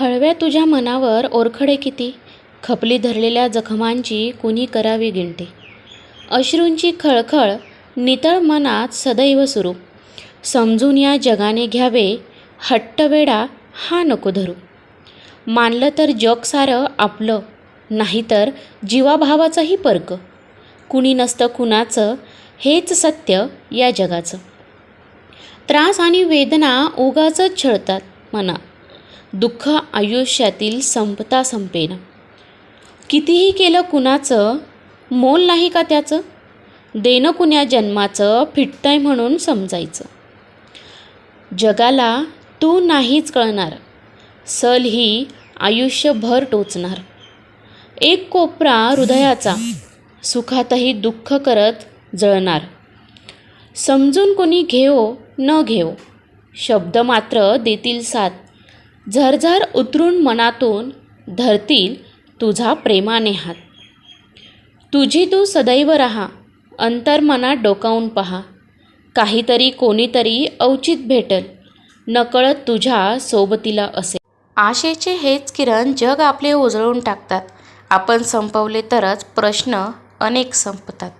हळव्या तुझ्या मनावर ओरखडे किती? खपली धरलेल्या जखमांची कुणी करावी गिणती अश्रूंची खळखळ नितळ मनात सदैव सुरू. समजून या जगाने घ्यावे हट्टवेडा हा नको धरू. मानलं तर जग सारं आपलं नाहीतर जीवाभावाचाही पर्क. कुणी नसतं कुणाचं हेच सत्य या जगाचं. त्रास आणि वेदना उगाच छळतात मना दुःख आयुष्यातील संपता संपेना. कितीही केलं कुणाचं मोल नाही का त्याचं? देणं कुण्या जन्माचं फिटतंय म्हणून समजायचं. जगाला तू नाहीच कळणार. सल ही आयुष्यभर टोचणार. एक कोपरा हृदयाचा सुखातही दुःख करत जळणार. समजून कोणी घेओ न घेओ शब्द मात्र देतील साथ. झरझर उतरून मनातून धरतील तुझा प्रेमाने हात. तुझी तू सदैव राहा अंतर्मनात डोकावून पहा. काहीतरी कोणीतरी अवचित भेटल नकळत तुझ्या सोबतीला असेल. आशेचे हेच किरण जग आपले उजळून टाकतात. आपण संपवले तरच प्रश्न अनेक संपतात.